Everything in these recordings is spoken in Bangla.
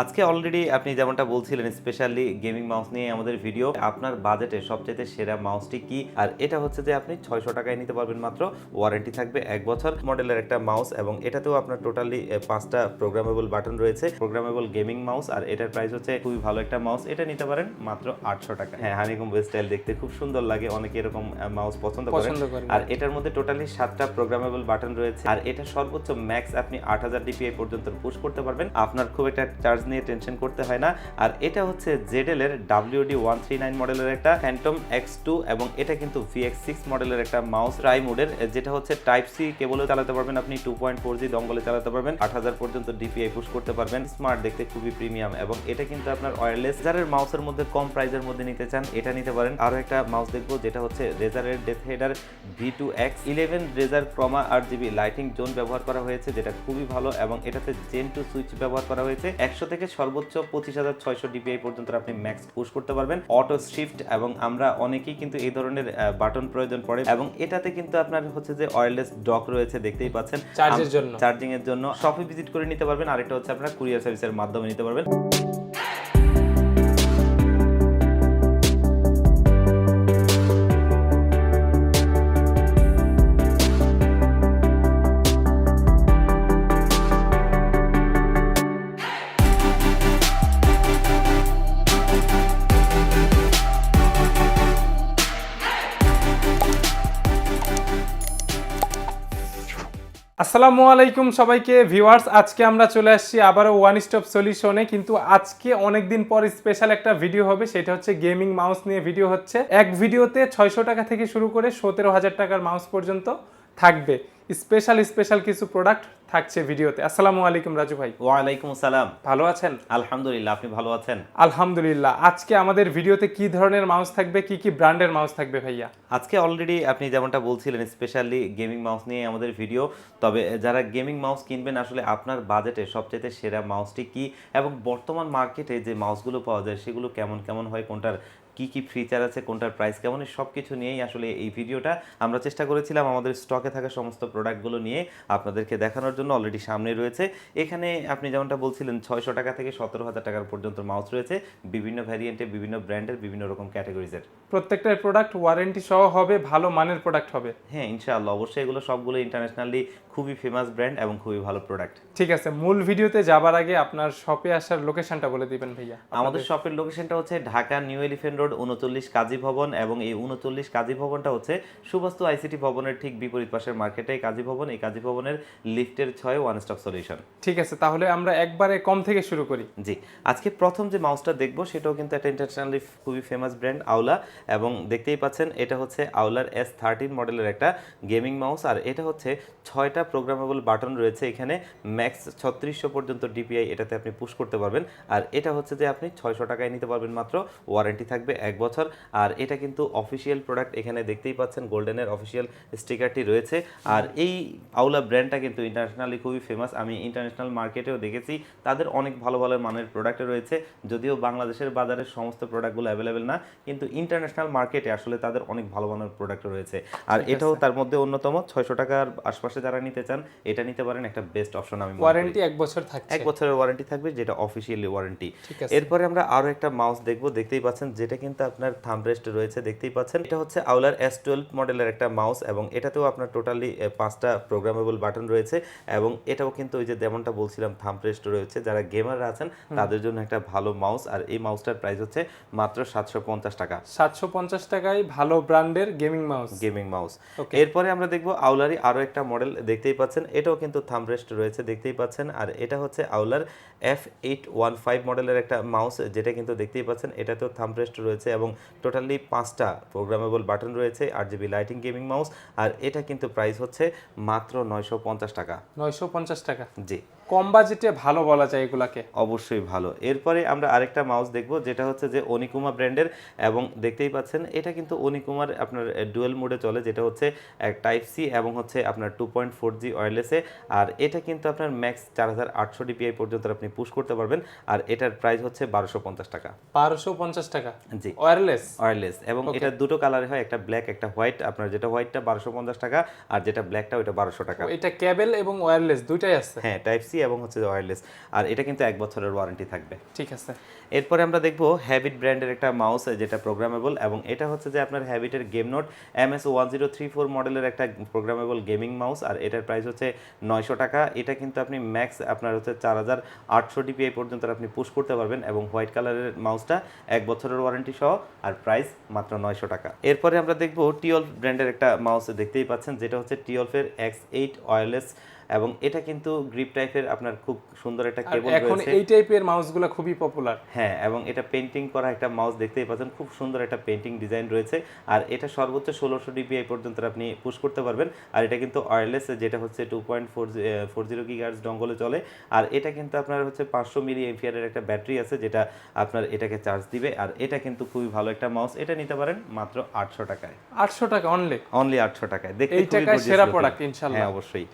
আজকে অলরেডি আপনি যেমনটা বলছিলেন স্পেশালি গেমিং মাউস নিয়ে আমাদের ভিডিও আপনার বাজেটে সবচেয়ে সেরা মাউসটি কি? আর এটা হচ্ছে যে আপনি ছয়শো টাকায় নিতে পারবেন মাত্র। ওয়ারেন্টি থাকবে এক বছর। মডেলের একটা মাউস এবং এটাতেও আপনার টোটালি পাঁচটা প্রোগ্রামেবল বাটন রয়েছে। প্রোগ্রামেবল গেমিং মাউস আর এটার প্রাইস হচ্ছে খুবই ভালো একটা মাউস এটা নিতে পারেন মাত্র আটশো টাকা। হ্যাঁ হানিকম স্টাইল দেখতে খুব সুন্দর লাগে। অনেকে এরকম মাউস পছন্দ করেন। আর এটার মধ্যে টোটালি সাতটা প্রোগ্রামেবল বাটন রয়েছে। আর এটা সর্বোচ্চ ম্যাক্স আপনি আট হাজার ডিপিআই পর্যন্ত পুশ করতে পারবেন। আপনার খুব একটা চার্জ নিয়ে টেনশন করতে হয় না। আর এটা হচ্ছে জেডেল এর ডাব্লিউডি ওয়ান থ্রি নাইন মডেলের একটা ফ্যান্টম এক্স টু এবং এটা কিন্তু ভিএক্স সিক্স মডেলের একটা মাউস ট্রাই মোডের যেটা হচ্ছে টাইপ সি কেবলেও চালাতে পারবেন আপনি টু পয়েন্ট ফোর জি দঙ্গলে চালাতে পারবেন, আট হাজার পর্যন্ত ডিপিআই পুশ করতে পারবেন। স্মার্ট দেখতে খুবই প্রিমিয়াম এবং এটা কিন্তু আপনার ওয়্যারলেস যারের মাউসের মধ্যে কম প্রাইসের মধ্যে নিতে চান, এটা নিতে পারেন। আরও একটা মাউস দেখব, যেটা হচ্ছে রেজারের DeathAdder V two X eleven Razer Chroma আট জিবি লাইটিং জোন ব্যবহার করা হয়েছে, যেটা খুবই ভালো এবং এটাতে জেন টু সুইচ ব্যবহার করা হয়েছে। একশো থেকে সর্বোচ্চ পঁচিশ হাজার ছয়শো ডিপিআই পর্যন্ত আপনি ম্যাক্স পুশ করতে পারবেন। অটো শিফট এবং আমরা অনেকেই কিন্তু এই ধরনের বাটন প্রয়োজন পড়ে এবং এটাতে কিন্তু আপনার হচ্ছে যে ওয়্যারলেস ডক রয়েছে দেখতেই পাচ্ছেন। চার্জের জন্য। চার্জিং এর জন্য। শপে ভিজিট করে নিতে পারবেন। আর আরেকটা হচ্ছে আপনারা কুরিয়ার সার্ভিসের মাধ্যমে নিতে পারবেন। আসসালামু আলাইকুম সবাইকে। ভিউয়ার্স, আজকে আমরা চলে আসছি আবারও ওয়ান স্টপ সলিউশনে কিন্তু আজকে অনেক দিন পর স্পেশাল একটা ভিডিও হবে, সেটা হচ্ছে গেমিং মাউস নিয়ে ভিডিও হচ্ছে। এক ভিডিওতে ছয়শো টাকা থেকে শুরু করে সতেরো হাজার টাকার মাউস পর্যন্ত। থাকবে। স্পেশাল স্পেশাল কিছু প্রোডাক্ট থাকছে ভিডিওতে আসসালামু আলাইকুম রাজু ভাই। ওয়ালাইকুম আসসালাম। ভালো আছেন? আলহামদুলিল্লাহ আপনি ভালো আছেন? আলহামদুলিল্লাহ। আজকে আমাদের ভিডিওতে কি ধরনের মাউস থাকবে কি কি ব্র্যান্ডের মাউস থাকবে ভাইয়া? আজকে অলরেডি আপনি যেমনটা বলছিলেন স্পেশালি গেমিং মাউস নিয়ে আমাদের ভিডিও তবে যারা গেমিং মাউস কিনবেন আসলে আপনার বাজেটে সবচেয়ে সেরা মাউসটি কি? এবং বর্তমান মার্কেটে যে মাউসগুলো পাওয়া যায় সেগুলো কেমন কেমন হয় কোনটার কি কি ফিচার আছে কোনটার প্রাইস কেমন সব কিছু নিয়েই আসলে এই ভিডিওটা আমরা চেষ্টা করেছিলাম আমাদের স্টকে থাকা সমস্ত প্রোডাক্টগুলো নিয়ে আপনাদেরকে দেখানোর জন্য অলরেডি সামনে রয়েছে। এখানে আপনি যেমনটা বলছিলেন ছয়শো টাকা থেকে সতেরো হাজার টাকার পর্যন্ত মাউস রয়েছে বিভিন্ন ভ্যারিয়েন্টে বিভিন্ন ব্র্যান্ডের বিভিন্ন রকম ক্যাটাগরিজের প্রত্যেকটা প্রোডাক্ট ওয়ারেন্টি সহ হবে ভালো মানের প্রোডাক্ট হবে। হ্যাঁ ইনশাআল্লাহ অবশ্যই এগুলো সবগুলো ইন্টারন্যাশনালি খুবই ফেমাস ব্র্যান্ড এবং খুবই ভালো প্রোডাক্ট ঠিক আছে মূল ভিডিওতে যাবার আগে আপনার শপে আসার লোকেশনটা বলে দিবেন ভাইয়া। আমাদের শপের লোকেশনটা হচ্ছে ঢাকা নিউ এলিফেন্ট রোড উনচল্লিশ কাজী ভবন এবং এই উনচল্লিশ কাজী ভবনটা হচ্ছে সুবাস্তু আইসিটি ভবনের ঠিক বিপরীত পাশের মার্কেটে কাজী ভবন। এই কাজী ভবনের লিফটের ছয় ওয়ান স্টপ সলিউশন ঠিক আছে তাহলে আমরা একবারে কম থেকে শুরু করি। জি আজকে প্রথম যে মাউসটা দেখব সেটাও কিন্তু একটা ইন্টারন্যাশনালি খুবই ফেমাস ব্র্যান্ড আউলা এবং দেখতেই পাচ্ছেন এটা হচ্ছে আউলার এস থার্টিন মডেলের একটা গেমিং মাউস আর এটা হচ্ছে ছয়টা প্রোগ্রামেবল বাটন রয়েছে এখানে ম্যাক্স ছত্রিশশো পর্যন্ত ডিপিআই এটাতে আপনি পুশ করতে পারবেন আর এটা হচ্ছে যে আপনি ছয়শো টাকায় নিতে পারবেন মাত্র ওয়ারেন্টি থাকবে। এক বছর। আর এটা কিন্তু অফিসিয়াল প্রোডাক্ট এখানে দেখতেই পাচ্ছেন গোল্ডেনের অফিসিয়াল স্টিকারটি রয়েছে। আর এই আউলা ব্র্যান্ডটা কিন্তু ইন্টারন্যাশনালি খুবই ফেমাস আমি ইন্টারন্যাশনাল মার্কেটেও দেখেছি তাদের অনেক ভালো ভালো মানের প্রোডাক্ট রয়েছে। যদিও বাংলাদেশের বাজারে সমস্ত প্রোডাক্টগুলো অ্যাভেলেবেল না কিন্তু ইন্টারন্যাশনাল মার্কেটে আসলে তাদের অনেক ভালো মানের প্রোডাক্ট রয়েছে। আর এটাও তার মধ্যে অন্যতম ছয়শো টাকার আশপাশে যারা নিতে চান এটা নিতে পারেন। একটা বেস্ট অপশন আমি ওয়ারেন্টি এক বছর থাকছে। এক বছরের ওয়ারেন্টি থাকবে যেটা অফিসিয়ালি ওয়ারেন্টি এরপরে আমরা আরও একটা মাউস দেখব। দেখতেই পাচ্ছেন যেটা কিন্তু আপনার থামরেস্ট রয়েছে দেখতেই পাচ্ছেন। এটা হচ্ছে আউলার এস টুয়েলভ মডেলের একটা মাউস এবং এটাতেও আপনার টোটালি পাঁচটা প্রোগ্রামেবল বাটন রয়েছে এবং এটাও কিন্তু ওই যে যেমনটা বলছিলাম থামরেস্ট রয়েছে। যারা গেমাররা আছেন তাদের জন্য একটা ভালো মাউস আর এই মাউসটার প্রাইস হচ্ছে মাত্র সাতশো পঞ্চাশ টাকা। সাতশো পঞ্চাশ টাকায় ভালো ব্র্যান্ডের গেমিং মাউস গেমিং মাউস এরপরে আমরা দেখব আউলারই আরও একটা মডেল দেখতেই পাচ্ছেন। এটাও কিন্তু থামরেস্ট রয়েছে দেখতেই পাচ্ছেন। আর এটা হচ্ছে আউলার এফ এইট ওয়ান ফাইভ মডেলের একটা মাউস যেটা কিন্তু দেখতেই পাচ্ছেন এটাতেও থামরেস্ট রয়েছে। এবং টোটালি পাঁচটা প্রোগ্রামেবল বাটন রয়েছে R G B lighting gaming mouse আর এটা কিন্তু প্রাইস হচ্ছে মাত্র নয়শো পঞ্চাশ টাকা। নয়শো পঞ্চাশ টাকা। জি। কম বাজেটে ভালো বলা যায় এগুলাকে? অবশ্যই ভালো। এরপরে আমরা আরেকটা মাউস দেখব যেটা হচ্ছে যে অনিকুমা ব্র্যান্ডের এবং দেখতেই পাচ্ছেন এটা কিন্তু অনিকুমার আপনার ডুয়েল মোডে চলে যেটা হচ্ছে টাইপ সি এবং হচ্ছে আপনার টু পয়েন্ট ফোর জি ওয়ারলেসে আর এটা কিন্তু আপনার ম্যাক্স চার হাজার আটশো ডিপিআই পর্যন্ত আপনি পুশ করতে পারবেন আর এটার প্রাইস হচ্ছে বারোশো পঞ্চাশ টাকা। বারোশো পঞ্চাশ টাকা? জি। ওয়ারলেস ওয়্যারলেস এবং এটা দুটো কালারে হয় একটা ব্ল্যাক একটা হোয়াইট আপনার যেটা হোয়াইটটা বারোশো পঞ্চাশ টাকা আর যেটা ব্ল্যাকটা ওইটা বারোশো টাকা। এটা কেবল এবং ওয়্যারলেস দুইটাই আছে? হ্যাঁ টাইপ সি এবং হচ্ছে ওয়্যারলেস আর এটা কিন্তু এক বছরের ওয়ারেন্টি থাকবে। ঠিক আছে। এরপরে আমরা দেখব হ্যাবিট ব্র্যান্ডের একটা মাউস যেটা প্রোগ্রামেবল এবং এটা হচ্ছে যে আপনার হ্যাবিটের game note M S one zero three four মডেলের একটা প্রোগ্রামেবল গেমিং মাউস আর এটার প্রাইস হচ্ছে নয়শো টাকা। এটা কিন্তু আপনি ম্যাক্স আপনার হচ্ছে চার হাজার আটশো ডিপিআই পর্যন্ত আপনি পুশ করতে পারবেন এবং হোয়াইট কালারের মাউসটা এক বছরের ওয়ারেন্টি সহ আর প্রাইস মাত্র নয়শো টাকা। এরপরে আমরা দেখব টিওলফ ব্র্যান্ডের একটা মাউস দেখতেই পাচ্ছেন যেটা হচ্ছে টিওলফের এক্স এইট ওয়্যারলেস এবং এটা কিন্তু গ্রিপ টাইপের আপনার খুব সুন্দর একটা কেবল এখন এই টাইপের মাউসগুলো খুবই পপুলার হ্যাঁ এবং এটা পেন্টিং করা একটা মাউস দেখতেই পাচ্ছেন খুব সুন্দর একটা পেন্টিং ডিজাইন রয়েছে। আর এটা সর্বোচ্চ ষোলোশো ডিপিআই পর্যন্ত আপনি পুশ করতে পারবেন। আর এটা কিন্তু ওয়্যারলেস যেটা হচ্ছে two point four four zero গিগার্স ডঙ্গলে চলে। আর এটা কিন্তু আপনার হচ্ছে পাঁচশো মিলি এমফিয়ারের একটা ব্যাটারি আছে যেটা আপনার এটাকে চার্জ দিবে। আর এটা কিন্তু খুবই ভালো একটা মাউস এটা নিতে পারেন মাত্র আটশো টাকায়। আটশো টাকা অনলি অনলি আটশো টাকায়। দেখতে খুবই সেরা product, ইনশাল্লাহ। হ্যাঁ অবশ্যই।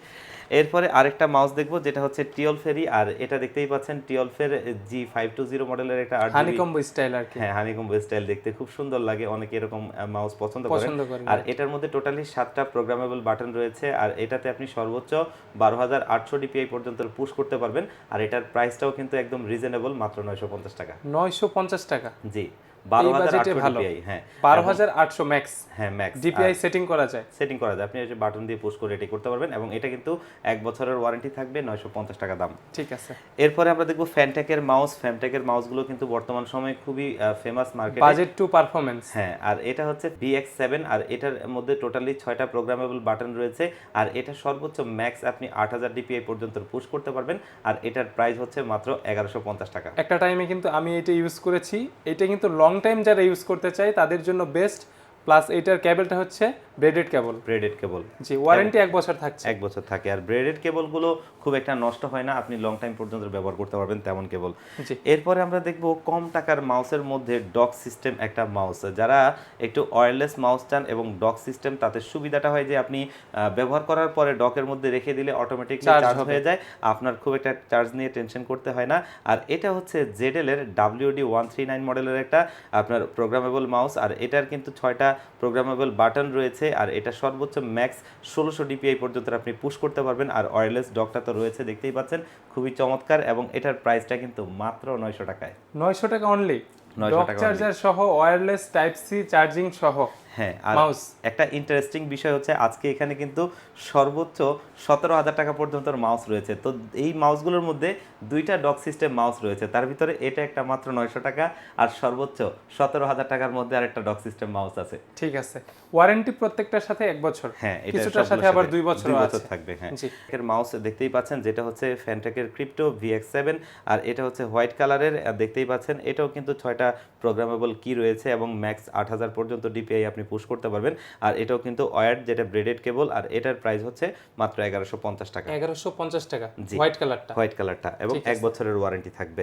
এরপরে আরেকটা মাউস দেখব যেটা হচ্ছে টিওলফেরি আর এটা দেখতেই পাচ্ছেন টিওলফের জি ফাইভ টু জিরো মডেলের একটা হানিকম্বো স্টাইল আর কি। হ্যাঁ হানিকম স্টাইল দেখতে খুব সুন্দর লাগে অনেকে এরকম মাউস পছন্দ করেন, আর এটার মধ্যে টোটালি সাতটা প্রোগ্রামেবল বাটন রয়েছে আর এটাতে আপনি সর্বোচ্চ বারো হাজার আটশো ডিপিআই পর্যন্ত পুশ করতে পারবেন আর এটার প্রাইসটাও কিন্তু একদম রিজনেবল মাত্র নয়শো পঞ্চাশ টাকা। নয়শো পঞ্চাশ টাকা। জি। বারো হ্যাঁ। বারো হাজার আটশো ম্যাক্স হ্যাঁ ম্যাক্স ডিপিআই সেটিং করা যায়। সেটিং করা যায়। আপনি বাটন দিয়ে পুশ করে এটি করতে পারবেন এবং এটা কিন্তু এক বছরের ওয়ারেন্টি থাকবে নয়শো পঞ্চাশ টাকা দাম। ঠিক আছে। এরপরে আমরা দেখব ফ্যানটেকের মাউস ফ্যানটেকের মাউসগুলো কিন্তু বর্তমান সময়ে খুবই ফেমাস মার্কেটে বাজেট টু পারফরমেন্স হ্যাঁ আর এটা হচ্ছে বিএক্স সেভেন আর এটার মধ্যে টোটালি ছয়টা প্রোগ্রামেবল বাটন রয়েছে। আর এটা সর্বোচ্চ ম্যাক্স আপনি আট হাজার ডিপিআই পর্যন্ত পুশ করতে পারবেন। আর এটার প্রাইস হচ্ছে মাত্র এগারোশো পঞ্চাশ টাকা। একটা টাইমে কিন্তু আমি এটা ইউজ করেছি। এটা কিন্তু লং টাইম যারা ইউজ করতে চায় তাদের জন্য বেস্ট প্লাস এটার ক্যাবেলটা হচ্ছে ব্রেডেড কেবল। Braided cable. জি ওয়ারেন্টি এক বছর থাকছে। এক বছর থাকে। আর ব্রেডেড কেবলগুলো খুব একটা নষ্ট হয় না আপনি লং টাইম পর্যন্ত ব্যবহার করতে পারবেন তেমন কেবল। এরপরে আমরা দেখব কম টাকার মাউসের মধ্যে ডক সিস্টেম একটা মাউস যারা একটু ওয়্যারলেস মাউস চান এবং ডক সিস্টেম তাতে সুবিধাটা হয় যে আপনি ব্যবহার করার পরে ডকের মধ্যে রেখে দিলে অটোমেটিকলি চার্জ হয়ে যায়। আপনার খুব একটা চার্জ নিয়ে টেনশন করতে হয় না। আর এটা হচ্ছে জেডেল এর ডাব্লিউডি ওয়ান থ্রি নাইন মডেলের একটা আপনার প্রোগ্রামেবল মাউস আর এটার কিন্তু ছয়টা প্রোগ্রামেবল বাটন রয়েছে। আর এটা সর্বোচ্চ ম্যাক্স ষোলোশো ডিপিআই পর্যন্ত আপনি পুশ করতে পারবেন আর ওয়্যারলেস ডকটা তো রয়েছে দেখতেই পাচ্ছেন খুবই চমৎকার এবং এটার প্রাইসটা কিন্তু মাত্র নয়শো টাকায়। নয়শো টাকা অনলি ডক চার্জার সহ ওয়্যারলেস টাইপ সি চার্জিং সহ। হ্যাঁ আর মাউস একটা ইন্টারেস্টিং বিষয় হচ্ছে আজকে এখানে কিন্তু সর্বোচ্চ সতেরো হাজার টাকা পর্যন্ত মাউস রয়েছে। তো এই মাউসগুলোর মধ্যে দুইটা ডক সিস্টেম মাউস রয়েছে। তার ভিতরে এটা একটা মাত্র নয়শো টাকা আর সর্বোচ্চ সতেরো হাজার টাকার মধ্যে আরেকটা ডক সিস্টেম মাউস আছে। ঠিক আছে। ওয়ারেন্টি প্রত্যেকটার সাথে এক বছর। হ্যাঁ কিছুটার সাথে আবার দুই বছর বছর থাকবে হ্যাঁ। এর মাউস দেখতেই পাচ্ছেন যেটা হচ্ছে ফ্যানটেকের ক্রিপ্টো ভিএক্স সেভেন আর এটা হচ্ছে হোয়াইট কালারের আর দেখতেই পাচ্ছেন। এটাও কিন্তু ছয়টা প্রোগ্রামেবল কি রয়েছে এবং ম্যাক্স আট হাজার পর্যন্ত ডিপিআই আপনি পুশ করতে পারবেন। আর এটাও কিন্তু ওয়ার্ড যেটা ব্রেডেড কেবল আর এটার প্রাইস হচ্ছে মাত্র এগারোশো পঞ্চাশ টাকা। এগারোশো পঞ্চাশ টাকা। হোয়াইট কালারটা হোয়াইট কালারটা এবং এক বছরের ওয়ারেন্টি থাকবে।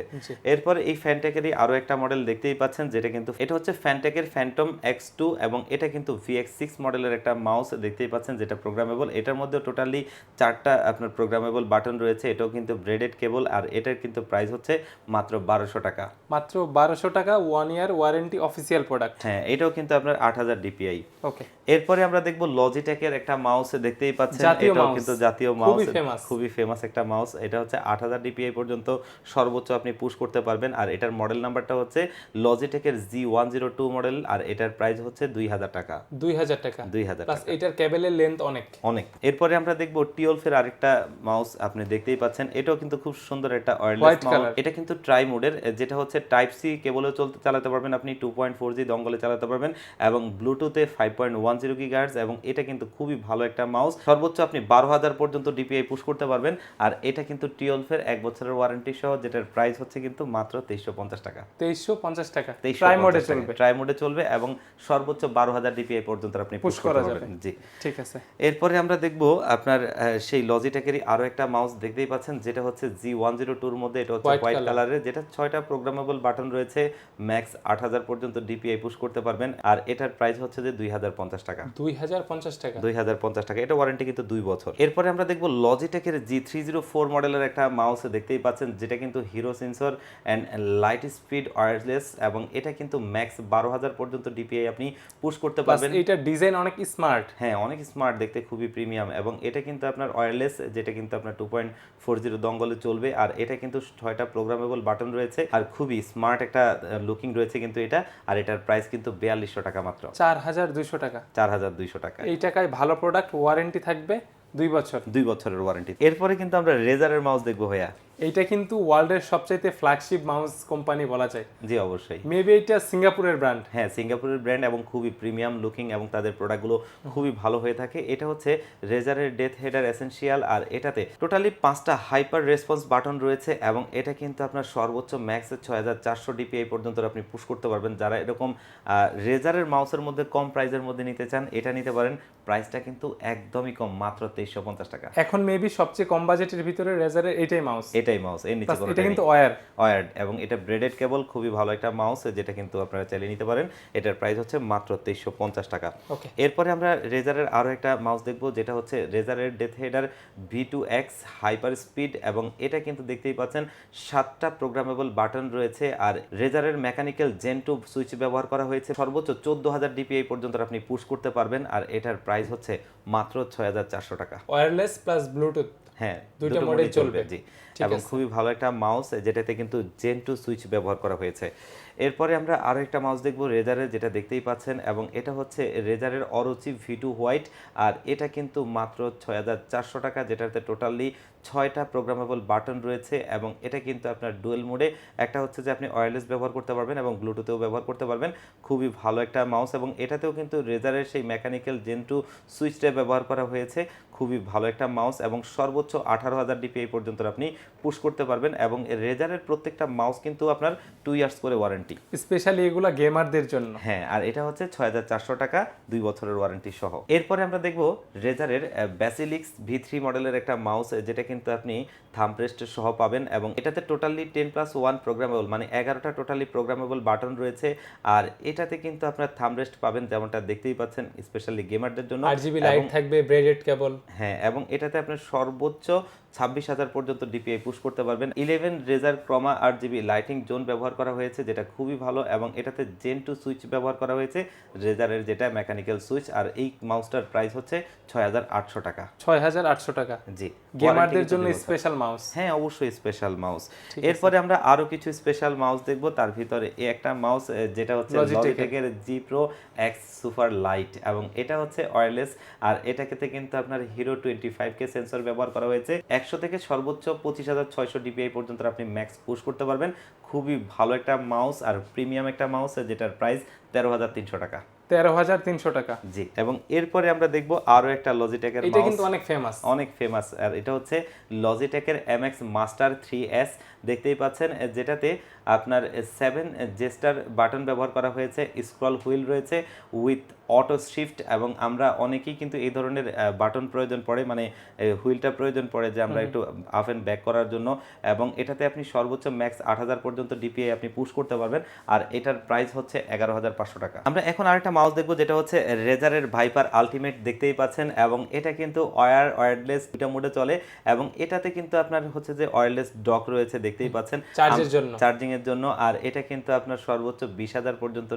এরপর এই ফ্যানটেকেরই আরও একটা মডেল দেখতেই পাচ্ছেন যেটা কিন্তু এটা হচ্ছে ফ্যানটেকের ফ্যান্টম এক্স টু এবং এটা কিন্তু ভিএক্স সিক্স মডেলের একটা মাউস দেখতেই পাচ্ছেন যেটা প্রোগ্রামেবল এটার মধ্যে টোটালি চারটা আপনার প্রোগ্রামেবল বাটন রয়েছে। এটাও কিন্তু ব্রেডেড কেবল আর এটার কিন্তু প্রাইস হচ্ছে মাত্র বারোশো টাকা। মাত্র বারোশো টাকা one year warranty official product হ্যাঁ এটাও কিন্তু আপনার আট হাজার ডিপিআই ওকে এরপরে আমরা দেখব লজিটেকের একটা মাউস দেখতেই পাচ্ছেন এটাও কিন্তু জাতীয় খুবই মাউস খুবই ফেমাস একটা মাউস এটা হচ্ছে আট হাজার ডিপিআই পর্যন্ত সর্বোচ্চ আপনি পুশ করতে পারবেন। আর এটার মডেল নাম্বারটা হচ্ছে লজিটেকের G one zero two model আর এটার প্রাইস হচ্ছে দুই হাজার টাকা। দুই হাজার টাকা। দুই হাজার প্লাস এটার কেবলের লেন্থ অনেক। অনেক। এরপরে আমরা দেখব টিওলফের আরেকটা মাউস আপনি দেখতেই পাচ্ছেন। এটাও কিন্তু খুব সুন্দর একটা ওয়্যারলেস মাউস এটা কিন্তু ট্রাই মোডের যেটা হচ্ছে টাইপ সি কেবলেও চলতে চালাতে পারবেন। আপনি টু পয়েন্ট ফোর জি দঙ্গলে চালাতে পারবেন এবং ব্লুটুথে ফাইভ পয়েন্ট ওয়ান জিরো কি গার্ডস এবং এটা কিন্তু খুবই ভালো একটা মাউস সর্বোচ্চ আপনি বারো হাজার পর্যন্ত ডিপিআই পুশ করতে পারবেন আর এটা কিন্তু টিওলফের এক বছরের ওয়ারেন্টি সহ যেটার প্রাইস হচ্ছে কিন্তু মাত্র তেইশশো পঞ্চাশ টাকা। তেইশশো পঞ্চাশ টাকা। ট্রাই মোডে চলবে। ট্রাই মোডে চলবে এবং সর্বোচ্চ বারো হাজার ডিপিআই পর্যন্ত আপনি পুশ করা যাবে। জি। ঠিক আছে। এরপরে আমরা দেখব আপনার সেই লজিটেকেরই আরও একটা মাউস দেখতেই পাচ্ছেন যেটা হচ্ছে জি ওয়ান জিরো টুর মধ্যে এটা হচ্ছে হোয়াইট। কালারের যেটা ছয়টা প্রোগ্রামেবল বাটন রয়েছে ম্যাক্স আট হাজার পর্যন্ত ডিপিআই পুশ করতে পারবেন। আর এটার প্রাইস হচ্ছে যে দুই হাজার পঞ্চাশ টাকা। দুই হাজার পঞ্চাশ টাকা? দুই হাজার পঞ্চাশ টাকা। এটা ওয়ারেন্টি কিন্তু দুই বছর। এরপরে আমরা দেখব লজিটেকের জি থ্রি জিরো ফোর মডেলের একটা মাউস দেখতেই পাচ্ছেন যেটা কিন্তু hero sensor and Lightspeed wireless এবং এটা কিন্তু ম্যাক্স বারো হাজার পর্যন্ত ডিপিআই আপনি পুশ করতে পারবেন। এইটার ডিজাইন অনেক স্মার্ট হ্যাঁ অনেক স্মার্ট দেখতে খুবই প্রিমিয়াম এবং এটা কিন্তু আপনার ওয়্যারলেস যেটা কিন্তু আপনার টু পয়েন্ট ফোর জিরো দঙ্গলে চলবে আর এটা কিন্তু ছয়টা প্রোগ্রামেবল বাটন রয়েছে আর খুবই স্মার্ট একটা লুকিং রয়েছে কিন্তু এটা আর এটার প্রাইস কিন্তু বিয়াল্লিশশো টাকা মাত্র। চার হাজার দুইশো টাকা। চার হাজার দুইশো টাকা। এই টাকায় ভালো প্রোডাক্ট ওয়ারেন্টি থাকবে দুই বছর। দুই বছরের ওয়ারেন্টি এরপরে কিন্তু আমরা রেজারের মাউস দেখব ভাইয়া। এইটা কিন্তু ওয়ার্ল্ডের সবচাইতে ফ্ল্যাগশিপ মাউস কোম্পানি বলা যায়। জি অবশ্যই। মেবি এটা সিঙ্গাপুরের ব্র্যান্ড হ্যাঁ সিঙ্গাপুরের ব্র্যান্ড এবং খুবই প্রিমিয়াম লুকিং এবং তাদের প্রোডাক্টগুলো খুবই ভালো হয়ে থাকে। এটা হচ্ছে রেজারের ডেথ হেডার এসেনশিয়াল আর এটাতে টোটালি পাঁচটা হাইপার রেসপন্স বাটন রয়েছে এবং এটা কিন্তু আপনার সর্বোচ্চ ম্যাক্সের ছয় হাজার চারশো ডিপিআই পর্যন্ত আপনি পুশ করতে পারবেন। যারা এরকম রেজারের মাউসের মধ্যে কম প্রাইসের মধ্যে নিতে চান এটা নিতে পারেন। প্রাইসটা কিন্তু একদমই কম মাত্র তেইশশো পঞ্চাশ টাকা। এখন মেবি সবচেয়ে কম বাজেটের ভিতরে রেজারের এটাই মাউস এটাই মাউস এর নিচে কোনো এটা কিন্তু ওয়্যার ওয়ার্ড এবং এটা ব্রেডেড কেবল খুবই ভালো একটা মাউস যেটা কিন্তু আপনারা চালিয়ে নিতে পারেন। এটার প্রাইস হচ্ছে মাত্র তেইশশো পঞ্চাশ টাকা। ওকে এরপরে আমরা রেজারের আরও একটা মাউস দেখব যেটা হচ্ছে রেজারের DeathAdder V two X hyper speed এবং এটা কিন্তু দেখতেই পাচ্ছেন সাতটা প্রোগ্রামেবল বাটন রয়েছে আর রেজারের মেকানিক্যাল জেন টু সুইচ ব্যবহার করা হয়েছে। সর্বোচ্চ চোদ্দ হাজার ডিপিআই পর্যন্ত আপনি পুশ করতে পারবেন আর এটার প্রাইস হচ্ছে মাত্র ছয় হাজার চারশো টাকা। ওয়্যারলেস প্লাস ব্লুটুথ হ্যাঁ দুটো মডেল চলবে। জি। এবং খুবই ভালো একটা মাউস যেটাতে কিন্তু জেন টু সুইচ ব্যবহার করা হয়েছে। এরপরে আমরা আরও একটা মাউস দেখব রেজারের যেটা দেখতেই পাচ্ছেন, এবং এটা হচ্ছে রেজারের অরুচি ভি টু হোয়াইট আর এটা কিন্তু মাত্র ছয় হাজার চারশো টাকা, যেটাতে টোটালি ছয়টা প্রোগ্রামেবল বাটন রয়েছে, এবং এটা কিন্তু আপনার ডুয়েল মোডে একটা হচ্ছে যে আপনি ওয়্যারলেস ব্যবহার করতে পারবেন এবং ব্লুটুথেও ব্যবহার করতে পারবেন, খুবই ভালো একটা মাউস এবং এটাতেও কিন্তু রেজারের সেই মেকানিক্যাল জেন টু সুইচটা ব্যবহার করা হয়েছে, খুবই ভালো একটা মাউস এবং সর্বোচ্চ আঠারো হাজার ডিপিআই পর্যন্ত আপনি পুশ করতে পারবেন, এবং রেজারের প্রত্যেকটা মাউস কিন্তু আপনার টু ইয়ার্স করে ওয়ারেন্টি স্পেশালি এগুলা গেমারদের জন্য। হ্যাঁ আর এটা হচ্ছে ছয় হাজার চারশো টাকা দুই বছরের ওয়ারেন্টি সহ। এরপরে আমরা দেখব রেজারের ব্যাসিলিক্স ভি থ্রি মডেলের একটা মাউস যেটা কিন্তু আপনি থামপ্রেস্ট সহ পাবেন এবং এটাতে totally ten plus one programmable মানে এগারোটা টোটালি প্রোগ্রামেবল বাটন রয়েছে। আর এটাতে কিন্তু আপনার থামরেস্ট পাবেন যেমনটা দেখতেই পাচ্ছেন স্পেশালি গেমারদের জন্য। আর জিবি লাইট থাকবে ব্রেডেড কেবল হ্যাঁ এবং এটাতে আপনার সর্বোচ্চ ছাব্বিশ হাজার পর্যন্ত ডিপিআই পুশ করতে পারবেন। ইলেভেন রেজার ক্রমা আট জিবি লাইটিং জোন ব্যবহার করা হয়েছে যেটা খুবই ভালো এবং এটাতে জেন টু সুইচ ব্যবহার করা হয়েছে রেজারের যেটা মেকানিক্যাল সুইচ আর এই মাউসটার প্রাইস হচ্ছে ছয় হাজার আটশো টাকা। ছয় হাজার আটশো টাকা? জি গেমারদের জন্য। স্পেশাল মাউস হ্যাঁ অবশ্যই স্পেশাল মাউস এরপরে আমরা আরও কিছু স্পেশাল মাউস দেখব। তার ভিতরে একটা মাউস যেটা হচ্ছে লজিটেকের G Pro X super light এবং এটা হচ্ছে ওয়্যারলেস আর এটাকে কিন্তু আপনার hero twenty five K sensor ব্যবহার করা হয়েছে। একশো থেকে সর্বোচ্চ পঁচিশ হাজার ছয়শো ডিপিআই পর্যন্ত আপনি ম্যাক্স পুশ করতে পারবেন। খুবই ভালো একটা মাউস আর প্রিমিয়াম একটা মাউস, যেটার প্রাইস তেরো হাজার তিনশো টাকা। তেরো হাজার তিনশো টাকা। জি এবং এরপরে আমরা দেখব আরও একটা লজিটেকের এটা কিন্তু অনেক ফেমাস অনেক ফেমাস আর এটা হচ্ছে লজিটেকের M X Master three S দেখতেই পাচ্ছেন যেটাতে আপনার সেভেন জেস্টার বাটন ব্যবহার করা হয়েছে স্ক্রল হুইল রয়েছে উইথ অটো শিফট এবং আমরা অনেকেই কিন্তু এই ধরনের বাটন প্রয়োজন পড়ে মানে হুইলটা প্রয়োজন পড়ে যে আমরা একটু আপ অ্যান্ড ব্যাক করার জন্য এবং এটাতে আপনি সর্বোচ্চ ম্যাক্স আট হাজার পর্যন্ত ডিপিআই আপনি পুশ করতে পারবেন আর এটার প্রাইস হচ্ছে এগারো হাজার পাঁচশো টাকা। আমরা এখন আরেকটা মাউস দেখব যেটা হচ্ছে রেজারের ভাইপার আলটিমেট দেখতেই পাচ্ছেন এবং এটা কিন্তু ওয়্যার ওয়্যারলেস দুটা মোডে চলে এবং এটাতে কিন্তু আপনার হচ্ছে যে ওয়্যারলেস ডক রয়েছে দেখতেই পাচ্ছেন। চার্জের জন্য। চার্জিং এর জন্য আর এটা কিন্তু আপনার সর্বোচ্চ বিশ হাজার পর্যন্ত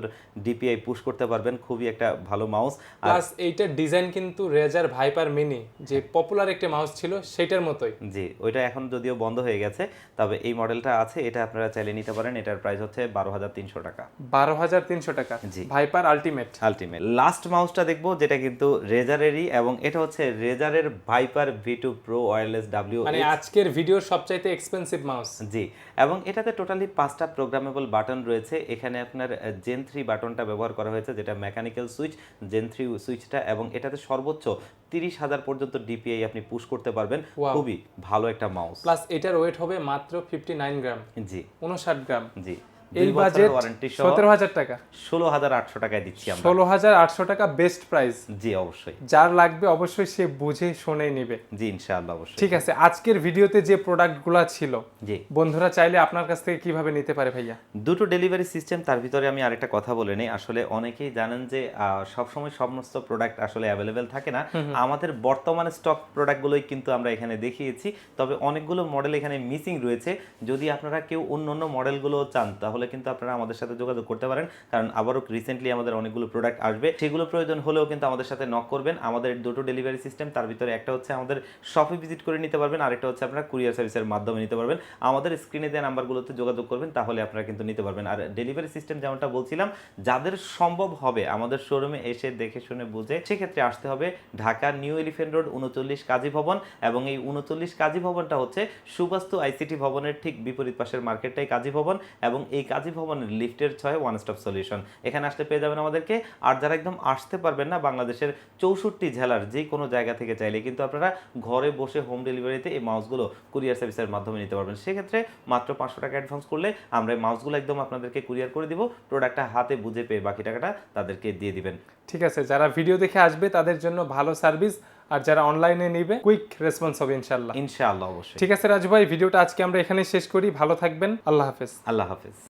ডিপিআই পুশ করতে পারবেন খুবই একটা ভালো মাউস। প্লাস এইটার ডিজাইন কিন্তু রেজার ভাইপার মিনি যে পপুলার একটা মাউস ছিল সেটার মতোই। জি ওইটা এখন যদিও বন্ধ হয়ে গেছে তবে এই মডেলটা আছে এটা আপনারা চাইলে নিতে পারেন এটার প্রাইস হচ্ছে বারো হাজার তিনশো টাকা। বারো হাজার তিনশো টাকা। জি। Viper Ultimate ultimate ultimate last মাউসটা দেখব যেটা কিন্তু রেজারেরই এবং এটা হচ্ছে রেজারের Viper V two Pro wireless W মানে আজকের ভিডিওর সবচাইতে এক্সপেন্সিভ মাউস জি এবং এটাতে টোটালি পাঁচটা প্রোগ্রামেবল বাটন রয়েছে। এখানে আপনার জেন থ্রি বাটনটা ব্যবহার করা হয়েছে যেটা মেকানিক্যাল সুইচ জেন থ্রি সুইচটা এবং এটাতে সর্বোচ্চ তিরিশ হাজার পর্যন্ত ডিপিআই আপনি পুশ করতে পারবেন। খুবই ভালো একটা মাউস প্লাস এটার ওয়েট হবে মাত্র ফিফটি নাইন গ্রাম জি। উনষাট গ্রাম জি। এই বাজেট সতেরো হাজার টাকা। ষোলো হাজার আটশো টাকায় দিচ্ছি আমরা। ষোলো হাজার আটশো টাকা বেস্ট প্রাইস জি অবশ্যই। যার লাগবে অবশ্যই সে বুঝে শুনে নিবে। জি ইনশাআল্লাহ অবশ্যই। ঠিক আছে আজকের ভিডিওতে যে প্রোডাক্টগুলো ছিল জি। বন্ধুরা চাইলে আপনার কাছ থেকে কীভাবে নিতে পারে ভাইয়া? দুটো ডেলিভারি সিস্টেম তার ভিতরে আমি আরেকটা কথা বলে নেই। আসলে অনেকেই জানেন যে আহ, সবসময় সমস্ত প্রোডাক্ট আসলে অ্যাভেলেবেল থাকে না। আমাদের বর্তমানে স্টক প্রোডাক্টগুলোই কিন্তু আমরা এখানে দেখিয়েছি। তবে অনেকগুলো মডেল এখানে মিসিং রয়েছে। যদি আপনারা কেউ অন্য অন্য মডেলগুলো চান তাহলে কিন্তু আপনারা আমাদের সাথে যোগাযোগ করতে পারেন। কারণ আবারও রিসেন্টলি আমাদের অনেকগুলো প্রোডাক্ট আসবে। সেগুলো প্রয়োজন হলেও কিন্তু আমাদের সাথে নক করবেন। আমাদের দুটো ডেলিভারি সিস্টেম তার ভিতরে একটা হচ্ছে আমাদের শপে ভিজিট করে নিতে পারবেন, আরেকটা হচ্ছে আপনারা কুরিয়ার সার্ভিসের মাধ্যমে নিতে পারবেন। আমাদের স্ক্রিনে দেওয়া নাম্বারগুলোতে যোগাযোগ করবেন, তাহলে আপনারা কিন্তু নিতে পারবেন। আর ডেলিভারি সিস্টেম যেমনটা বলছিলাম, যাদের সম্ভব হবে আমাদের শোরুমে এসে দেখে শুনে বুঝে, সেক্ষেত্রে আসতে হবে ঢাকা নিউ এলিফেন্ট রোড, উনচল্লিশ কাজী ভবন। এবং এই উনচল্লিশ কাজী ভবনটা হচ্ছে সুবাস্তু আইসিটি ভবনের ঠিক বিপরীত পাশের মার্কেটটাই কাজী ভবন। এবং এই কাজী ভবনের লিফটের ছয় ওয়ান স্টপ সলিউশন এখানে আসলে পেয়ে যাবেন আমাদেরকে। আর যারা একদম আসতে পারবেন না বাংলাদেশের চৌষট্টি জেলার যে কোনো জায়গা থেকে চাইলে কিন্তু আপনারা ঘরে বসে হোম ডেলিভারিতে এই মাউসগুলো কুরিয়ার সার্ভিসের মাধ্যমে নিতে পারবেন। সেক্ষেত্রে মাত্র পাঁচশো টাকা অ্যাডভান্স করলে আমরা এই মাউসগুলো একদম আপনাদেরকে কুরিয়ার করে দিব প্রোডাক্টটা হাতে বুঝে পেয়ে বাকি টাকাটা তাদেরকে দিয়ে দিবেন। ঠিক আছে যারা ভিডিও দেখে আসবে তাদের জন্য ভালো সার্ভিস আর যারা অনলাইনে নিবে কুইক রেসপন্স হবে ইনশাল্লাহ ইনশাআল্লাহ অবশ্যই। ঠিক আছে রাজু ভাই ভিডিওটা আজকে আমরা এখানে শেষ করি। ভালো থাকবেন আল্লাহ হাফেজ। আল্লাহ হাফেজ।